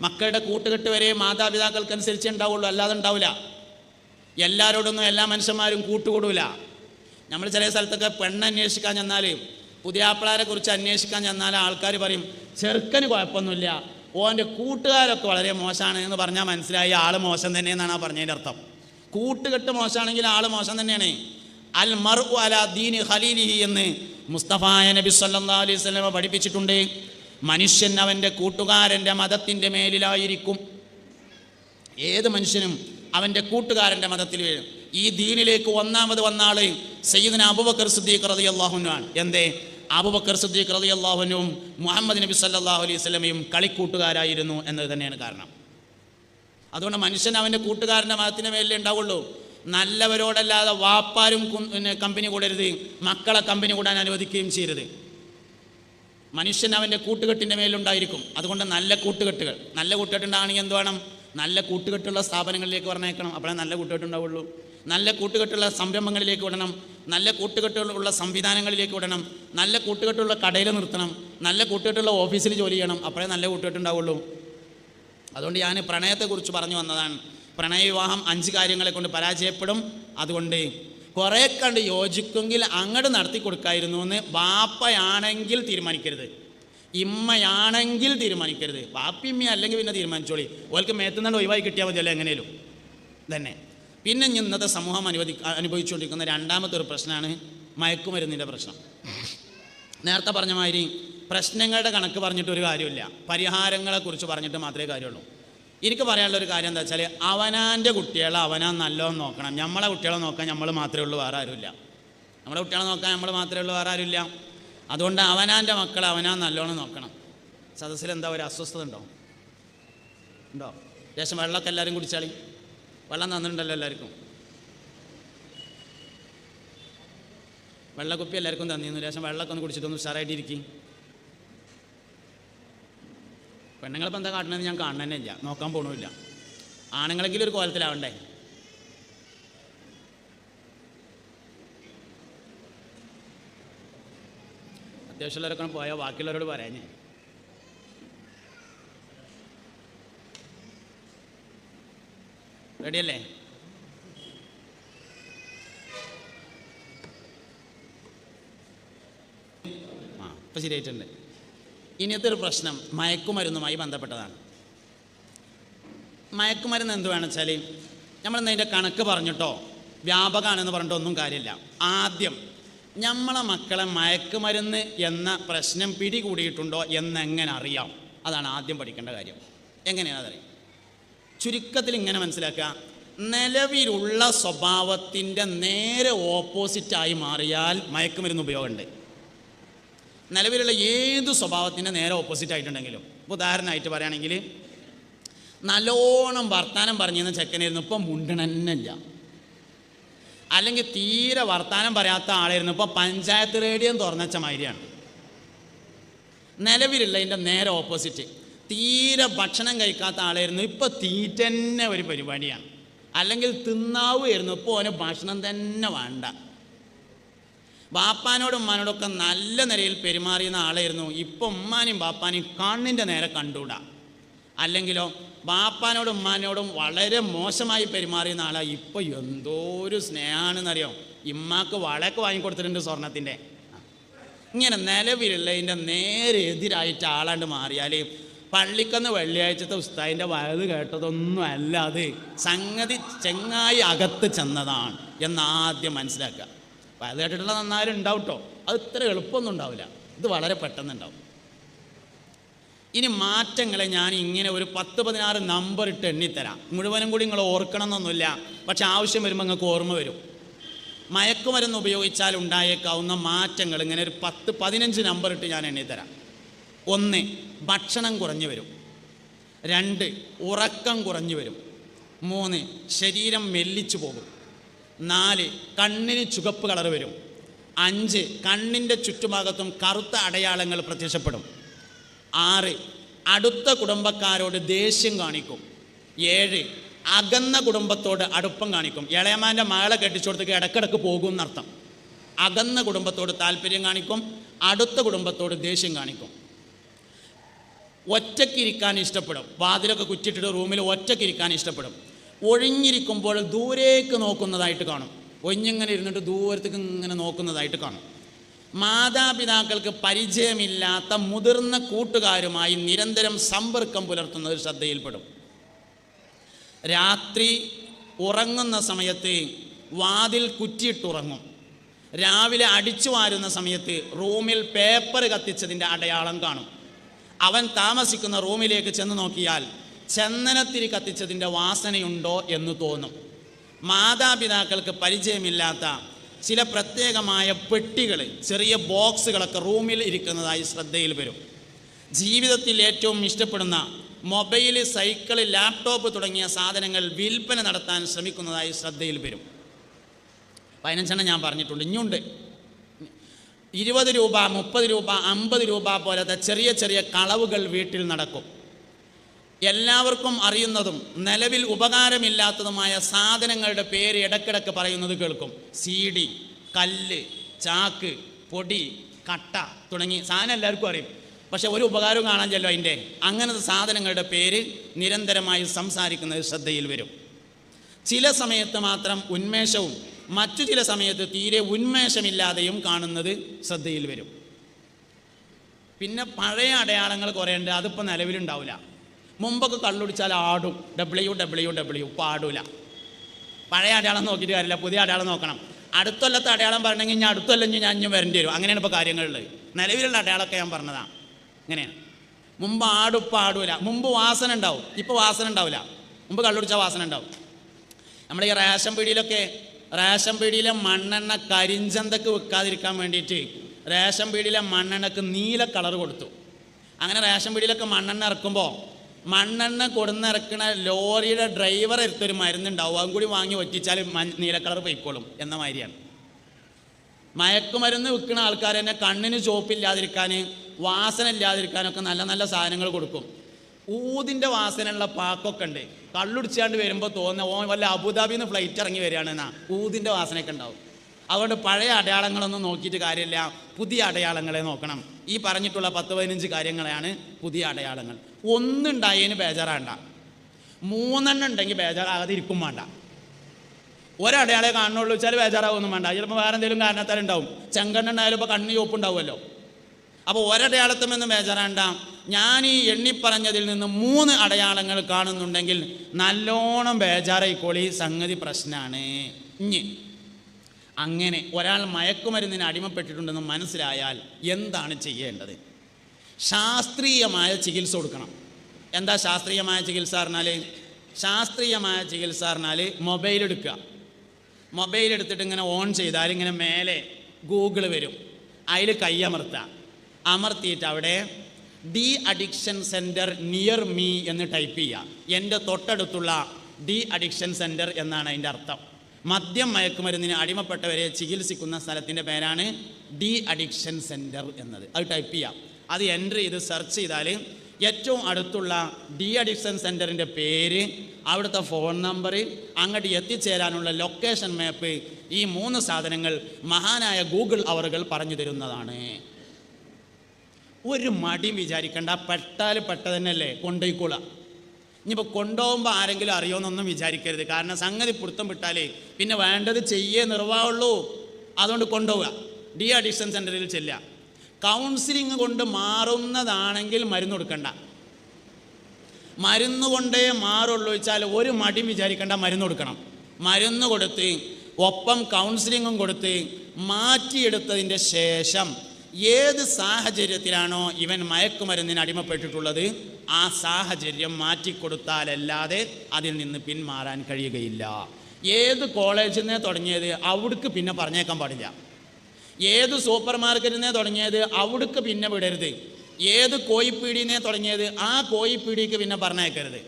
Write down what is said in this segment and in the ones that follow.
മക്കളുടെ കൂട്ടുകെട്ട് വരെ മാതാപിതാക്കൾക്കനുസരിച്ച് ഉണ്ടാവുള്ളൂ അല്ലാതെ ഉണ്ടാവില്ല. എല്ലാവരോടൊന്നും എല്ലാ മനുഷ്യന്മാരും കൂട്ടുകൂടൂല. നമ്മൾ ചില സ്ഥലത്തൊക്കെ പെണ്ണ് അന്വേഷിക്കാൻ ചെന്നാൽ പുതിയാപ്പിളാരെ കുറിച്ച് അന്വേഷിക്കാൻ ചെന്നാൽ ആൾക്കാർ പറയും ചെറുക്കന് കുഴപ്പമൊന്നുമില്ല. ഓന്റെ കൂട്ടുകാരൊക്കെ വളരെ മോശമാണ് എന്ന് പറഞ്ഞാൽ മനസ്സിലായി ആൾ മോശം തന്നെയെന്നാണ് ആ പറഞ്ഞതിന്റെ അർത്ഥം. കൂട്ടുകെട്ട് മോശമാണെങ്കിൽ ആൾ മോശം തന്നെയാണ്. അൽ മർ അല ദീൻ ഖലീലിഹി എന്ന് മുസ്തഫായ നബി സല്ലാ അലൈഹി സ്വലമ പഠിപ്പിച്ചിട്ടുണ്ട്. മനുഷ്യൻ അവന്റെ കൂട്ടുകാരന്റെ മതത്തിന്റെ മേലിലായിരിക്കും. ഏത് മനുഷ്യനും അവന്റെ കൂട്ടുകാരന്റെ മതത്തിൽ വീഴും ഈ ദീനിലേക്ക് ഒന്നാമത് വന്ന ആൾ സയ്യിദിന അബുബക്കർ സിദ്ദീഖ് റതി അള്ളാഹുനാണ് എന്തേ? അബുബക്കർ സിദ്ദീഖ് റതി അള്ളാഹുനും മുഹമ്മദ് നബി സല്ലല്ലാഹു അലൈഹി സ്വലമയും കളിക്കൂട്ടുകാരായിരുന്നു എന്നത് തന്നെയാണ് കാരണം. അതുകൊണ്ട് മനുഷ്യൻ അവന്റെ കൂട്ടുകാരന്റെ മതത്തിന്റെ മേലേ ഉണ്ടാവുള്ളൂ. നല്ലവരോടല്ലാതെ വാപ്പാരും കമ്പനി കൂടരുത്. മക്കളെ കമ്പനി കൂടാൻ അനുവദിക്കുകയും ചെയ്യരുത്. മനുഷ്യൻ അവന്റെ കൂട്ടുകെട്ടിന്റെ മേലുണ്ടായിരിക്കും. അതുകൊണ്ട് നല്ല കൂട്ടുകെട്ടുകൾ. നല്ല കൂട്ടുകെട്ടുണ്ടാണെങ്കിൽ എന്ത് വേണം? നല്ല കൂട്ടുകെട്ടുള്ള സ്ഥാപനങ്ങളിലേക്ക് പറഞ്ഞേക്കണം അപ്പോഴേ നല്ല കൂട്ടുകെട്ടുണ്ടാവുള്ളൂ. നല്ല കൂട്ടുകെട്ടുള്ള സംരംഭങ്ങളിലേക്ക് വിടണം. നല്ല കൂട്ടുകെട്ടുള്ള സംവിധാനങ്ങളിലേക്ക് വിടണം. നല്ല കൂട്ടുകെട്ടുള്ള കടയിൽ നിർത്തണം. നല്ല കൂട്ടുകെട്ടുള്ള ഓഫീസിൽ ജോലി ചെയ്യണം. അപ്പോഴേ നല്ല കൂട്ടുകെട്ടുണ്ടാവുള്ളൂ. അതുകൊണ്ട് ഞാൻ പ്രണയത്തെക്കുറിച്ച് പറഞ്ഞു വന്നതാണ്. പ്രണയവിവാഹം അഞ്ച് കാര്യങ്ങളെ കൊണ്ട് പരാജയപ്പെടും. അതുകൊണ്ട് കുറേ കണ്ട് യോജിക്കുമെങ്കിൽ അങ്ങോട്ട് നടത്തി കൊടുക്കായിരുന്നു എന്ന് വാപ്പയാണെങ്കിൽ തീരുമാനിക്കരുത്. ഇമ്മയാണെങ്കിൽ തീരുമാനിക്കരുത്. വാപ്പിമ്മ അല്ലെങ്കിൽ പിന്നെ തീരുമാനിച്ചോളി. ഓൽക്ക് മേത്തുന്നുണ്ട് ഒഴിവായി കിട്ടിയാൽ മതിയല്ലോ എങ്ങനെയും തന്നെ പിന്നെ ഇനി ഇന്നത്തെ സമൂഹം അനുവദി അനുഭവിച്ചുകൊണ്ടിരിക്കുന്ന രണ്ടാമത്തെ ഒരു പ്രശ്നമാണ് മയക്കുമരുന്നിന്റെ പ്രശ്നം. നേരത്തെ പറഞ്ഞ മാതിരി പ്രശ്നങ്ങളുടെ കണക്ക് പറഞ്ഞിട്ട് ഒരു കാര്യമില്ല. പരിഹാരങ്ങളെക്കുറിച്ച് പറഞ്ഞിട്ട് മാത്രമേ കാര്യമുള്ളൂ. എനിക്ക് പറയാനുള്ള ഒരു കാര്യം എന്താ വെച്ചാൽ അവനാന്റെ കുട്ടികളെ അവനാ നല്ലോണം നോക്കണം. നമ്മളെ കുട്ടികളെ നോക്കാൻ നമ്മൾ മാത്രമേ ഉള്ളൂ വേറെ ആരുമില്ല. നമ്മളെ കുട്ടികളെ നോക്കാൻ നമ്മൾ മാത്രമേ ഉള്ളൂ വേറെ ആരുമില്ല. അതുകൊണ്ട് അവനാന്റെ മക്കളെ അവനാ നല്ലോണം നോക്കണം. സദസ്സിൽ എന്താ ഒരു അസ്വസ്ഥത ഉണ്ടോ? ഉണ്ടോ? ലേശം വെള്ളമൊക്കെ എല്ലാവരും കുടിച്ചാളി. വെള്ളം തന്നിട്ടുണ്ടല്ലോ എല്ലാവർക്കും. വെള്ളക്കുപ്പി എല്ലാവർക്കും തന്നിരുന്നു. ലേശം വെള്ളമൊക്കെ ഒന്ന് കുടിച്ചിട്ടൊന്ന് ഉഷാറായിട്ടിരിക്കും. പെണ്ണുങ്ങളിപ്പോൾ എന്താ കാട്ടണമെന്ന് ഞാൻ കാണുന്നതന്നെ ഇല്ല നോക്കാൻ പോകണമില്ല ആണുങ്ങളെങ്കിലും ഒരു കോലത്തിലാവണ്ടേ? അത്യാവശ്യമുള്ളവരൊക്കെ പോയാൽ ബാക്കിയുള്ളവരോട് പറയാൻ റെഡിയല്ലേ? ആ ഇപ്പം ശരിയായിട്ടുണ്ട്. ഇനിയത്തെ ഒരു പ്രശ്നം മയക്കുമരുന്നുമായി ബന്ധപ്പെട്ടതാണ്. മയക്കുമരുന്ന് എന്ത് വേണം വെച്ചാൽ നമ്മൾ അതിന്റെ കണക്ക് പറഞ്ഞിട്ടോ വ്യാപകമാണെന്ന് പറഞ്ഞിട്ട് ഒന്നും കാര്യമില്ല. ആദ്യം നമ്മളെ മക്കളെ മയക്കുമരുന്ന് എന്ന പ്രശ്നം പിടികൂടിയിട്ടുണ്ടോ എന്നെങ്ങനെ അറിയാം? അതാണ് ആദ്യം പഠിക്കേണ്ട കാര്യം. എങ്ങനെയാണ് അതറിയാം ചുരുക്കത്തിൽ ഇങ്ങനെ മനസ്സിലാക്കുക. നിലവിലുള്ള സ്വഭാവത്തിന്റെ നേരെ ഓപ്പോസിറ്റായി മാറിയാൽ മയക്കുമരുന്ന് ഉപയോഗമുണ്ട്. നിലവിലുള്ള ഏത് സ്വഭാവത്തിന്റെ നേരെ ഓപ്പോസിറ്റ് ആയിട്ടുണ്ടെങ്കിലും. ഉദാഹരണമായിട്ട് പറയുകയാണെങ്കിൽ നല്ലോണം വർത്താനം പറഞ്ഞിരുന്ന ചെക്കനായിരുന്നു. ഇപ്പം മുണ്ടണന്നല്ല അല്ലെങ്കിൽ തീരെ വർത്താനം പറയാത്ത ആളായിരുന്നു. ഇപ്പോൾ പഞ്ചായത്ത് റേഡിയോ തുറന്നച്ച മാതിരിയാണ്. നിലവിലുള്ളതിന്റെ നേരെ ഓപ്പോസിറ്റ് തീരെ ഭക്ഷണം കഴിക്കാത്ത ആളായിരുന്നു. ഇപ്പോൾ തീറ്റന്നെ ഒരു പരിപാടിയാണ്. അല്ലെങ്കിൽ തിന്നാവുമായിരുന്നു. ഇപ്പോൾ ഓന് ഭക്ഷണം തന്നെ വേണ്ട. ബാപ്പാനോടും ഉമ്മാനോടൊക്കെ നല്ല നിലയിൽ പെരുമാറിയുന്ന ആളായിരുന്നു. ഇപ്പം ഉമ്മാനും ബാപ്പാനും കണ്ണിന്റെ നേരെ കണ്ടുകൂടാ. അല്ലെങ്കിലോ ബാപ്പാനോടും ഉമ്മാനോടും വളരെ മോശമായി പെരുമാറിയുന്ന ആളാണ് ഇപ്പോൾ എന്തോ ഒരു സ്നേഹമാണെന്നറിയോ ഇമ്മാക്ക് വളക്ക് വാങ്ങിക്കൊടുത്തിട്ടുണ്ട് സ്വർണത്തിന്റെ ഇങ്ങനെ നിലവിലുള്ളതിന്റെ നേരെ എതിരായിട്ട് ആളാണ്ട് മാറിയാൽ പള്ളിക്കന്ന് വെള്ളിയാഴ്ചത്തെ ഉസ്താദിന്റെ വയത് കേട്ടതൊന്നും അല്ല അത്. സംഗതി ചെങ്ങായി അകത്ത് ചെന്നതാണ് എന്നാദ്യം മനസ്സിലാക്കുക. വയത് കേട്ടിട്ടുള്ള നന്നായാലും ഉണ്ടാവും കേട്ടോ അത് ഇത്ര എളുപ്പമൊന്നും ഉണ്ടാവില്ല. ഇത് വളരെ പെട്ടെന്ന് ഉണ്ടാവും ഇനി മാറ്റങ്ങളെ ഞാൻ ഇങ്ങനെ ഒരു പത്ത് പതിനാറ് നമ്പർ ഇട്ട് എണ്ണിത്തരാം. മുഴുവനും കൂടി നിങ്ങൾ ഓർക്കണം എന്നൊന്നുമില്ല പക്ഷെ ആവശ്യം വരുമ്പോൾ നിങ്ങൾക്ക് ഓർമ്മ വരും. മയക്കുമരുന്ന് ഉപയോഗിച്ചാൽ ഉണ്ടായേക്കാവുന്ന മാറ്റങ്ങൾ ഇങ്ങനെ ഒരു പത്ത് പതിനഞ്ച് നമ്പർ ഇട്ട് ഞാൻ എണ്ണിത്തരാം. ഒന്ന് ഭക്ഷണം കുറഞ്ഞു വരും. രണ്ട് ഉറക്കം കുറഞ്ഞു വരും. മൂന്ന് ശരീരം മെല്ലിച്ചു പോകും. നാല് കണ്ണിന് ചുവപ്പ് കളർ വരും. അഞ്ച് കണ്ണിന്റെ ചുറ്റുഭാഗത്തും കറുത്ത അടയാളങ്ങൾ പ്രത്യക്ഷപ്പെടും. ആറ് അടുത്ത കുടുംബക്കാരോട് ദേഷ്യം കാണിക്കും. ഏഴ് അകന്ന കുടുംബത്തോട് അടുപ്പം കാണിക്കും. ഇളയമാന്റെ മകളെ കെട്ടിച്ചുകൊടുത്തേക്ക് ഇടക്കിടക്ക് പോകും എന്നർത്ഥം. അകന്ന കുടുംബത്തോട് താല്പര്യം കാണിക്കും അടുത്ത കുടുംബത്തോട് ദേഷ്യം കാണിക്കും. ഒറ്റക്കിരിക്കാൻ ഇഷ്ടപ്പെടും. വാതിലൊക്കെ കുറ്റിട്ടിട്ട് റൂമിൽ ഒറ്റക്കിരിക്കാൻ ഇഷ്ടപ്പെടും. ഒഴിഞ്ഞിരിക്കുമ്പോൾ ദൂരേക്ക് നോക്കുന്നതായിട്ട് കാണും. ഒഴിഞ്ഞിങ്ങനെ ഇരുന്നിട്ട് ദൂരത്തേക്ക് ഇങ്ങനെ നോക്കുന്നതായിട്ട് കാണും. മാതാപിതാക്കൾക്ക് പരിചയമില്ലാത്ത മുതിർന്ന കൂട്ടുകാരുമായി നിരന്തരം സമ്പർക്കം പുലർത്തുന്നത് ശ്രദ്ധയിൽപ്പെടും. രാത്രി ഉറങ്ങുന്ന സമയത്ത് വാതിൽ കുറ്റിയിട്ടുറങ്ങും. രാവിലെ അടിച്ചു വാരുന്ന സമയത്ത് റൂമിൽ പേപ്പർ കത്തിച്ചതിന്റെ അടയാളം കാണും. അവൻ താമസിക്കുന്ന റൂമിലേക്ക് ചെന്ന് നോക്കിയാൽ ചന്ദനത്തിരി കത്തിച്ചതിന്റെ വാസനയുണ്ടോ എന്ന് തോന്നും. മാതാപിതാക്കൾക്ക് പരിചയമില്ലാത്ത ചില പ്രത്യേകമായ പെട്ടികൾ ചെറിയ ബോക്സുകളൊക്കെ റൂമിൽ ഇരിക്കുന്നതായി ശ്രദ്ധയിൽ വരും. ജീവിതത്തിൽ ഏറ്റവും ഇഷ്ടപ്പെടുന്ന മൊബൈൽ സൈക്കിൾ ലാപ്ടോപ്പ് തുടങ്ങിയ സാധനങ്ങൾ വിൽപ്പന നടത്താൻ ശ്രമിക്കുന്നതായി ശ്രദ്ധയിൽ വരും. പതിനഞ്ചെണ്ണം ഞാൻ പറഞ്ഞിട്ടുണ്ട്. ഇനിയുണ്ട്. ഇരുപത് രൂപ മുപ്പത് രൂപ അമ്പത് രൂപ പോലത്തെ ചെറിയ ചെറിയ കളവുകൾ വീട്ടിൽ നടക്കും. എല്ലാവർക്കും അറിയുന്നതും നിലവിൽ ഉപകാരമില്ലാത്തതുമായ സാധനങ്ങളുടെ പേര് ഇടക്കിടക്ക് പറയുന്നത് കേൾക്കും. സീഡി കല്ല് ചാക്ക് പൊടി കട്ട തുടങ്ങി സാധനം എല്ലാവർക്കും അറിയും. പക്ഷെ ഒരു ഉപകാരവും കാണാൻ ചെല്ലോ അതിന്റെ. അങ്ങനത്തെ സാധനങ്ങളുടെ പേര് നിരന്തരമായി സംസാരിക്കുന്നത് ശ്രദ്ധയിൽ വരും. ചില സമയത്ത് മാത്രം ഉന്മേഷവും മറ്റു ചില സമയത്ത് തീരെ ഉന്മേഷമില്ലാതെയും കാണുന്നത് ശ്രദ്ധയിൽ വരും. പിന്നെ പഴയ അടയാളങ്ങൾ കുറേ ഉണ്ട് അതിപ്പോൾ നിലവിലുണ്ടാവില്ല. മുമ്പൊക്കെ കള്ളുടിച്ചാൽ ആടും. ഡബ്ല്യു ഡബ്ല്യു ഡബ്ല്യു പാടൂല. പഴയ അടയാളം നോക്കിയിട്ട് കാര്യമില്ല പുതിയ അടയാളം നോക്കണം. അടുത്തൊല്ലത്തെ അടയാളം പറഞ്ഞെങ്കിൽ ഞാൻ അടുത്തൊല്ലം ഞാൻ അഞ്ഞും വരേണ്ടി വരും. അങ്ങനെയാണ് ഇപ്പോൾ കാര്യങ്ങളുള്ളത്. നിലവിലുള്ള അടയാളമൊക്കെ ഞാൻ പറഞ്ഞതാണ് ഇങ്ങനെയാണ്. മുമ്പ് ആടും ഇപ്പം ആടൂല മുമ്പ് വാസന ഉണ്ടാവും. ഇപ്പോൾ വാസന ഉണ്ടാവില്ല. മുമ്പ് കള്ളുടിച്ച വാസന ഉണ്ടാവും. നമ്മുടെ ഈ റേഷൻ പീടിയിലൊക്കെ റേഷൻ പീടിയിലെ മണ്ണെണ്ണ കരിഞ്ചന്തക്ക് വെക്കാതിരിക്കാൻ വേണ്ടിയിട്ട് റേഷൻ പീടിയിലെ മണ്ണെണ്ണക്ക് നീല കളർ കൊടുത്തു. അങ്ങനെ റേഷൻ പീടിയിലൊക്കെ മണ്ണെണ്ണ ഇറക്കുമ്പോൾ മണ്ണെണ്ണ കൊടുന്നിറക്കണ ലോറിയുടെ ഡ്രൈവർ എടുത്തൊരു മരുന്നുണ്ടാവും. അതും കൂടി വാങ്ങി ഒറ്റിച്ചാൽ നീലക്കളർ നീല കളർ പൊയ്ക്കോളും എന്ന മാതിരിയാണ്. മയക്കുമരുന്ന് വിൽക്കുന്ന ആൾക്കാർ തന്നെ കണ്ണിന് ചോപ്പില്ലാതിരിക്കാൻ വാസന ഇല്ലാതിരിക്കാനൊക്കെ നല്ല നല്ല സാധനങ്ങൾ കൊടുക്കും. ഊതിന്റെ വാസനയുള്ള പാക്കൊക്കെ ഉണ്ട്. കള്ളുടിച്ചാണ്ട് വരുമ്പോൾ തോന്നുന്ന ഓ വല്ല അബുദാബിയിൽ നിന്ന് ഫ്ലൈറ്റ് ഇറങ്ങി വരികയാണെന്നാ ഊതിന്റെ വാസനയൊക്കെ ഉണ്ടാവും. അതുകൊണ്ട് പഴയ അടയാളങ്ങളൊന്നും നോക്കിയിട്ട് കാര്യമില്ല. പുതിയ അടയാളങ്ങളെ നോക്കണം. ഈ പറഞ്ഞിട്ടുള്ള പത്ത് പതിനഞ്ച് കാര്യങ്ങളാണ് പുതിയ അടയാളങ്ങൾ. ഒന്നുണ്ടായതിന് ബേജാറാണ്ട. മൂന്നെണ്ണം ഉണ്ടെങ്കിൽ ബേജാറാകാതെ ഇരിക്കും വേണ്ട. ഒരടയാളെ കാണുന്നുള്ളൂ വെച്ചാൽ ബേജാറാവൊന്നും വേണ്ട. ചിലപ്പോൾ വേറെ എന്തെങ്കിലും കാരണത്താൽ ഉണ്ടാവും ചെങ്കണ്ണ ഉണ്ടായാലും ഇപ്പോൾ കണ്ണ് ചോപ്പുണ്ടാവുമല്ലോ അപ്പോൾ ഒരടയാളത്തുമെന്ന് ബേജാറാണ്ട. ഞാൻ ഈ എണ്ണിപ്പറഞ്ഞതിൽ നിന്ന് മൂന്ന് അടയാളങ്ങൾ കാണുന്നുണ്ടെങ്കിൽ നല്ലോണം ബേജാറായിക്കോളി. സംഗതി പ്രശ്നമാണ് ഇഞ്ഞ്. അങ്ങനെ ഒരാൾ മയക്കുമരുന്നിന് അടിമപ്പെട്ടിട്ടുണ്ടെന്ന് മനസ്സിലായാൽ എന്താണ് ചെയ്യേണ്ടത്? ശാസ്ത്രീയമായ ചികിത്സ കൊടുക്കണം. എന്താ ശാസ്ത്രീയമായ ചികിത്സ പറഞ്ഞാൽ ശാസ്ത്രീയമായ ചികിത്സ പറഞ്ഞാൽ മൊബൈൽ എടുക്കുക. മൊബൈൽ എടുത്തിട്ട് ഇങ്ങനെ ഓൺ ചെയ്താൽ ഇങ്ങനെ മേലെ ഗൂഗിൾ വരും. അതിൽ കൈയമർത്തുക അമർത്തിയിട്ട് അവിടെ D addiction centre near me എന്ന് ടൈപ്പ് ചെയ്യുക. എന്റെ തൊട്ടടുത്തുള്ള ഡി അഡിക്ഷൻ സെന്റർ എന്നാണ് അതിന്റെ അർത്ഥം. മദ്യം മയക്കുമരുന്നിന് അടിമപ്പെട്ടവരെ ചികിത്സിക്കുന്ന സ്ഥലത്തിന്റെ പേരാണ് ഡി അഡിക്ഷൻ സെന്റർ എന്നത്. അത് ടൈപ്പ് ചെയ്യാം അത് എന്റർ ചെയ്ത് സെർച്ച് ചെയ്താൽ ഏറ്റവും അടുത്തുള്ള ഡി അഡിക്ഷൻ സെന്ററിന്റെ പേര് അവിടുത്തെ ഫോൺ നമ്പർ അങ്ങോട്ട് എത്തിച്ചേരാനുള്ള ലൊക്കേഷൻ മാപ്പ് ഈ മൂന്ന് സാധനങ്ങൾ മഹാനായ ഗൂഗിൾ അവറുകൾ പറഞ്ഞു തരുന്നതാണ്. ഒരു മടിയും വിചാരിക്കണ്ട പെട്ടാൽ പെട്ട തന്നെയല്ലേ കൊണ്ടുപോയിക്കോളാം. ഇനിയിപ്പോൾ കൊണ്ടുപോകുമ്പോൾ ആരെങ്കിലും അറിയുമെന്നൊന്നും വിചാരിക്കരുത്. കാരണം സംഗതി പിടുത്തം വിട്ടാലേ പിന്നെ വേണ്ടത് ചെയ്യേ നിർവാഹമുള്ളൂ. അതുകൊണ്ട് കൊണ്ടുപോവുക. ഡി അഡിക്ഷൻ സെന്ററിൽ ചെല്ലുക. കൗൺസിലിംഗ് കൊണ്ട് മാറുന്നതാണെങ്കിൽ മരുന്ന് കൊടുക്കണ്ട. മരുന്ന് കൊണ്ടേ മാറുള്ളൂ വെച്ചാൽ ഒരു മടിയും വിചാരിക്കേണ്ട മരുന്ന് കൊടുക്കണം. മരുന്ന് കൊടുത്ത് ഒപ്പം കൗൺസിലിങ്ങും കൊടുത്ത് മാറ്റിയെടുത്തതിന്റെ ശേഷം ഏത് സാഹചര്യത്തിലാണോ ഇവൻ മയക്കുമരുന്നിന് അടിമപ്പെട്ടിട്ടുള്ളത് ആ സാഹചര്യം മാറ്റിക്കൊടുത്താലല്ലാതെ അതിൽ നിന്ന് പിന്മാറാൻ കഴിയുകയില്ല. ഏത് കോളേജിൽ നിന്ന് തുടങ്ങിയത് അവിടേക്ക് പിന്നെ പറഞ്ഞേക്കാൻ പാടില്ല. ഏത് സൂപ്പർ മാർക്കറ്റിൽ നിന്നേ തുടങ്ങിയത് അവിടേക്ക് പിന്നെ വിടരുത്. ഏത് കോയിപ്പീടിനെ തുടങ്ങിയത് ആ കോയിപ്പീടിക്ക് പിന്നെ പറഞ്ഞേക്കരുത്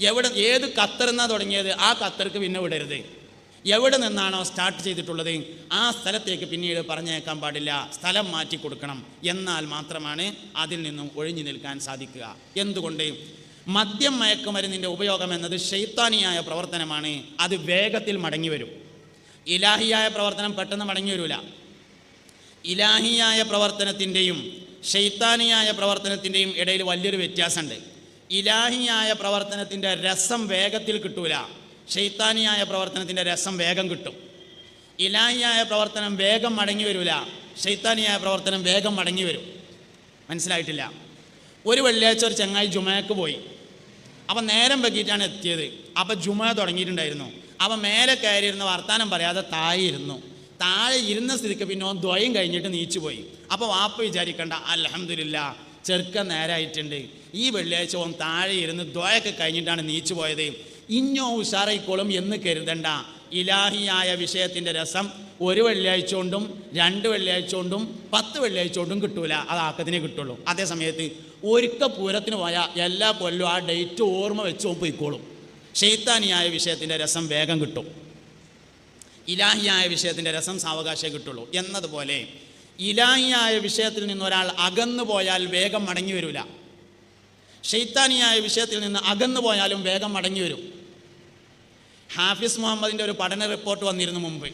എവിടെ ഏത് കത്തറിന്നാ തുടങ്ങിയത് ആ കത്തർക്ക് പിന്നെ വിടരുത്. എവിടെ നിന്നാണോ സ്റ്റാർട്ട് ചെയ്തിട്ടുള്ളത്? ആ സ്ഥലത്തേക്ക് പിന്നീട് പറഞ്ഞേക്കാൻ പാടില്ല. സ്ഥലം മാറ്റി കൊടുക്കണം. എന്നാൽ മാത്രമാണ് അതിൽ നിന്നും ഒഴിഞ്ഞു നിൽക്കാൻ സാധിക്കുക. എന്തുകൊണ്ട്? മദ്യം മയക്കുമരുന്നിന്റെ ഉപയോഗം എന്നത് ശൈത്താനിയായ പ്രവർത്തനമാണ്. അത് വേഗത്തിൽ മടങ്ങി വരും ഇലാഹിയായ പ്രവർത്തനം പെട്ടെന്ന് മടങ്ങി വരില്ല ഇലാഹിയായ പ്രവർത്തനത്തിന്റെയും ഷെയ്ത്താനിയായ പ്രവർത്തനത്തിന്റെയും ഇടയിൽ വലിയൊരു വ്യത്യാസമുണ്ട്. ഇലാഹിയായ പ്രവർത്തനത്തിന്റെ രസം വേഗത്തിൽ കിട്ടൂല. ഷെയ്ത്താനിയായ പ്രവർത്തനത്തിന്റെ രസം വേഗം കിട്ടും. ഇലാഹിയായ പ്രവർത്തനം വേഗം മടങ്ങി വരില്ല ഷെയ്ത്താനിയായ പ്രവർത്തനം വേഗം മടങ്ങി വരും. മനസ്സിലായിട്ടില്ല? ഒരു വെള്ളിയാഴ്ച ഒരു ചങ്ങായി ജുമയക്ക് പോയി. അപ്പം നേരം വെക്കിയിട്ടാണ് എത്തിയത്. അപ്പം ജുമ തുടങ്ങിയിട്ടുണ്ടായിരുന്നു. അപ്പം മേലെ കയറിയിരുന്ന വർത്താനം പറയാതെ തായിരുന്നു താഴെ ഇരുന്ന സ്ഥിതിക്ക് പിന്നെ ഓൻ ദ്വയം കഴിഞ്ഞിട്ട് നീച്ചു പോയി അപ്പോൾ വാപ്പ വിചാരിക്കണ്ട അലഹമില്ല ചെറുക്ക നേരായിട്ടുണ്ട്. ഈ വെള്ളിയാഴ്ച ഓൻ താഴെ ഇരുന്ന് ദ്വയൊക്കെ കഴിഞ്ഞിട്ടാണ് നീച്ചു പോയത് ഇഞ്ഞോ ഉഷാറായിക്കോളും എന്ന് കരുതണ്ട. ഇലാഹിയായ വിഷയത്തിന്റെ രസം ഒരു വെള്ളിയാഴ്ച കൊണ്ടും രണ്ട് വെള്ളിയാഴ്ച കൊണ്ടും പത്ത് വെള്ളിയാഴ്ച കൊണ്ടും കിട്ടൂല. അത് ആക്കത്തിനെ കിട്ടുള്ളൂ. അതേ സമയത്ത് ഒരുക്ക പൂരത്തിന് പോയാൽ എല്ലാ കൊല്ലവും ആ ഡേറ്റ് ഓർമ്മ വെച്ച് പോയിക്കോളും. ഷെയ്ത്താനിയായ വിഷയത്തിന്റെ രസം വേഗം കിട്ടും. ഇലാഹിയായ വിഷയത്തിന്റെ രസം സാവകാശം കിട്ടുള്ളൂ. എന്നതുപോലെ ഇലാഹിയായ വിഷയത്തിൽ നിന്ന് ഒരാൾ അകന്നു പോയാൽ വേഗം മടങ്ങി വരില്ല ഷെയ്ത്താനിയായ വിഷയത്തിൽ നിന്ന് അകന്നു പോയാലും വേഗം മടങ്ങി വരും. ഹാഫിസ് മുഹമ്മദിന്റെ ഒരു പഠന റിപ്പോർട്ട് വന്നിരുന്നു മുമ്പ്.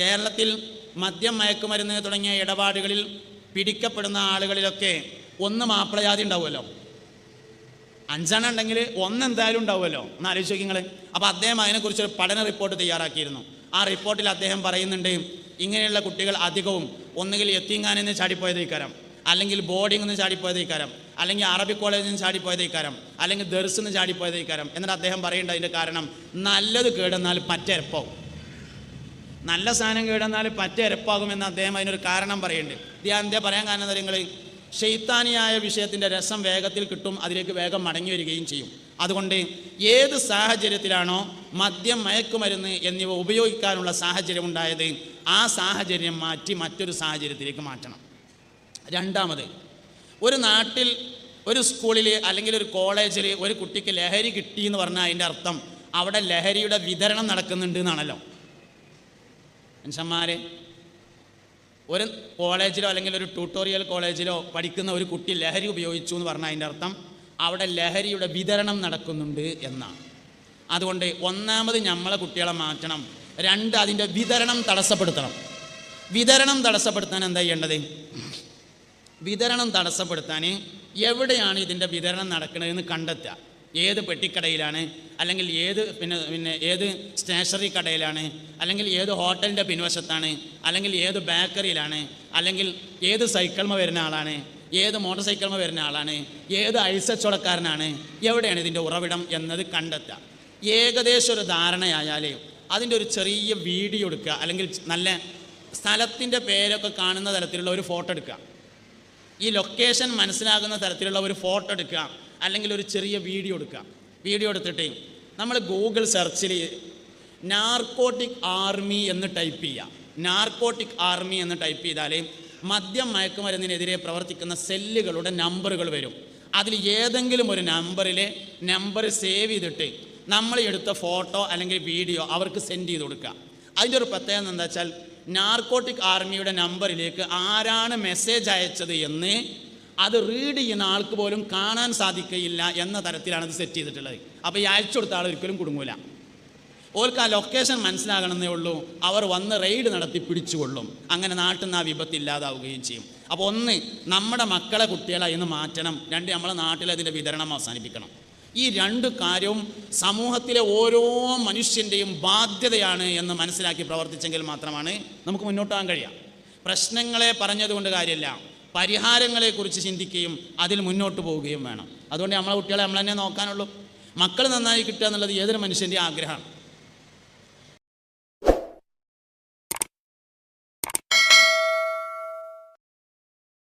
കേരളത്തിൽ മദ്യം മയക്കുമരുന്ന് തുടങ്ങിയ ഇടപാടുകളിൽ പിടിക്കപ്പെടുന്ന ആളുകളിലൊക്കെ ഒന്ന് മാപ്പിളജാതി ഉണ്ടാവുമല്ലോ. അഞ്ചെണ്ണം ഉണ്ടെങ്കിൽ ഒന്ന് എന്തായാലും ഉണ്ടാവുമല്ലോ. എന്ന് ആലോചിച്ച് നിങ്ങൾ അപ്പോൾ അദ്ദേഹം അതിനെക്കുറിച്ചൊരു പഠന റിപ്പോർട്ട് തയ്യാറാക്കിയിരുന്നു. ആ റിപ്പോർട്ടിൽ അദ്ദേഹം പറയുന്നുണ്ട് ഇങ്ങനെയുള്ള കുട്ടികൾ അധികവും ഒന്നുകിൽ എത്തിങ്ങാനിൽ നിന്ന് ചാടിപ്പോയത് ഇക്കാരം അല്ലെങ്കിൽ ബോർഡിംഗ് നിന്ന് ചാടിപ്പോയത് ഇക്കാരം അല്ലെങ്കിൽ അറബി കോളേജിൽ നിന്ന് ചാടിപ്പോയത് ഇക്കാരം അല്ലെങ്കിൽ ദർസ് നിന്ന് ചാടിപ്പോയത് ഇക്കാരം. എന്നിട്ട് അദ്ദേഹം പറയേണ്ട അതിന്റെ കാരണം നല്ലത് കേടെന്നാൽ പറ്റരപ്പാവും നല്ല സാധനം കേടെന്നാൽ പറ്റ എന്ന് അദ്ദേഹം അതിനൊരു കാരണം പറയുന്നുണ്ട്. ഇത് ഞാൻ എന്താ പറയാൻ കാരണം നിങ്ങൾ ഷെയ്ത്താനിയായ വിഷയത്തിന്റെ രസം വേഗത്തിൽ കിട്ടും അതിലേക്ക് വേഗം മടങ്ങി വരികയും ചെയ്യും. അതുകൊണ്ട് ഏത് സാഹചര്യത്തിലാണോ മദ്യം മയക്കുമരുന്ന് എന്നിവ ഉപയോഗിക്കാനുള്ള സാഹചര്യം ഉണ്ടായത് ആ സാഹചര്യം മാറ്റി മറ്റൊരു സാഹചര്യത്തിലേക്ക് മാറ്റണം. രണ്ടാമത് ഒരു നാട്ടിൽ ഒരു സ്കൂളിൽ അല്ലെങ്കിൽ ഒരു കോളേജിൽ ഒരു കുട്ടിക്ക് ലഹരി കിട്ടി എന്ന് പറഞ്ഞാൽ അതിന്റെ അർത്ഥം അവിടെ ലഹരിയുടെ വിതരണം നടക്കുന്നുണ്ട് എന്നാണല്ലോ. മനുഷ്യന്മാരെ ഒരു കോളേജിലോ അല്ലെങ്കിൽ ഒരു ട്യൂട്ടോറിയൽ കോളേജിലോ പഠിക്കുന്ന ഒരു കുട്ടി ലഹരി ഉപയോഗിച്ചു എന്ന് പറഞ്ഞാൽ അതിന്റെ അർത്ഥം അവിടെ ലഹരിയുടെ വിതരണം നടക്കുന്നുണ്ട് എന്നാണ്. അതുകൊണ്ട് ഒന്നാമത് നമ്മളെ കുട്ടികളെ മാറ്റണം. രണ്ട് അതിന്റെ വിതരണം തടസ്സപ്പെടുത്തണം. വിതരണം തടസ്സപ്പെടുത്താൻ എന്താ ചെയ്യേണ്ടത്? വിതരണം തടസ്സപ്പെടുത്താൻ എവിടെയാണ് ഇതിന്റെ വിതരണം നടക്കുന്നതെന്ന് കണ്ടെത്തുക. ഏത് പെട്ടിക്കടയിലാണ് അല്ലെങ്കിൽ ഏത് പിന്നെ പിന്നെ ഏത് സ്റ്റേഷനറി കടയിലാണ് അല്ലെങ്കിൽ ഏത് ഹോട്ടലിന്റെ പിൻവശത്താണ് അല്ലെങ്കിൽ ഏത് ബേക്കറിയിലാണ് അല്ലെങ്കിൽ ഏത് സൈക്കിൾമ വരുന്ന ആളാണ് ഏത് മോട്ടോർ സൈക്കിൾമ വരുന്ന ആളാണ്? ഏത് ഐസച്ചോളക്കാരനാണ് എവിടെയാണ് ഇതിന്റെ ഉറവിടം എന്നത് കണ്ടെത്തുക. ഏകദേശം ഒരു ധാരണയായാൽ അതിന്റെ ഒരു ചെറിയ വീഡിയോ എടുക്കുക. അല്ലെങ്കിൽ നല്ല സ്ഥലത്തിന്റെ പേരൊക്കെ കാണുന്ന തരത്തിലുള്ള ഒരു ഫോട്ടോ എടുക്കുക. ഈ ലൊക്കേഷൻ മനസ്സിലാകുന്ന തരത്തിലുള്ള ഒരു ഫോട്ടോ എടുക്കുക. അല്ലെങ്കിൽ ഒരു ചെറിയ വീഡിയോ എടുക്കുക. വീഡിയോ എടുത്തിട്ട് നമ്മൾ ഗൂഗിൾ സെർച്ചിൽ നാർക്കോട്ടിക് ആർമി എന്ന് ടൈപ്പ് ചെയ്യുക. നാർക്കോട്ടിക് ആർമി എന്ന് ടൈപ്പ് ചെയ്താൽ മദ്യം മയക്കുമരുന്നിനെതിരെ പ്രവർത്തിക്കുന്ന സെല്ലുകളുടെ നമ്പറുകൾ വരും. അതിൽ ഏതെങ്കിലും ഒരു നമ്പറിലെ നമ്പർ സേവ് ചെയ്തിട്ട് നമ്മൾ എടുത്ത ഫോട്ടോ അല്ലെങ്കിൽ വീഡിയോ അവർക്ക് സെൻഡ് ചെയ്ത് കൊടുക്കുക. അതിന്റെ ഒരു പ്രത്യേകത എന്താ വെച്ചാൽ നാർക്കോട്ടിക് ആർമിയുടെ നമ്പറിലേക്ക് ആരാണ് മെസ്സേജ് അയച്ചത് എന്ന് അത് റീഡ് ചെയ്യുന്ന ആൾക്ക് പോലും കാണാൻ സാധിക്കയില്ല എന്ന തരത്തിലാണ് ഇത് സെറ്റ് ചെയ്തിട്ടുള്ളത്. അപ്പോൾ ഈ അയച്ചു കൊടുത്ത ആൾ ഒരിക്കലും കുടുങ്ങൂല. ഓർക്ക് ആ ലൊക്കേഷൻ മനസ്സിലാകണമെന്നേ ഉള്ളൂ. അവർ വന്ന് റെയ്ഡ് നടത്തി പിടിച്ചുകൊള്ളും. അങ്ങനെ നാട്ടിൽ നിന്ന് ആ വിപത്ത് ഇല്ലാതാവുകയും ചെയ്യും. അപ്പോൾ ഒന്ന് നമ്മുടെ മക്കളെ കുട്ടികളെ ഇന്ന് മാറ്റണം. രണ്ട് നമ്മളെ നാട്ടിൽ അതിന്റെ വിതരണം അവസാനിപ്പിക്കണം. ഈ രണ്ട് കാര്യവും സമൂഹത്തിലെ ഓരോ മനുഷ്യന്റെയും ബാധ്യതയാണ് എന്ന് മനസ്സിലാക്കി പ്രവർത്തിച്ചെങ്കിൽ മാത്രമാണ് നമുക്ക് മുന്നോട്ട് പോകാൻ കഴിയുക. പ്രശ്നങ്ങളെ പറഞ്ഞതുകൊണ്ട് കാര്യമില്ല. പരിഹാരങ്ങളെക്കുറിച്ച് ചിന്തിക്കുകയും അതിൽ മുന്നോട്ട് പോവുകയും വേണം. അതുകൊണ്ട് നമ്മളെ കുട്ടികളെ നമ്മൾ തന്നെ നോക്കാനുള്ളൂ. മക്കൾ നന്നായി കിട്ടുക എന്നുള്ളത് ഏതൊരു മനുഷ്യന്റെ ആഗ്രഹമാണ്.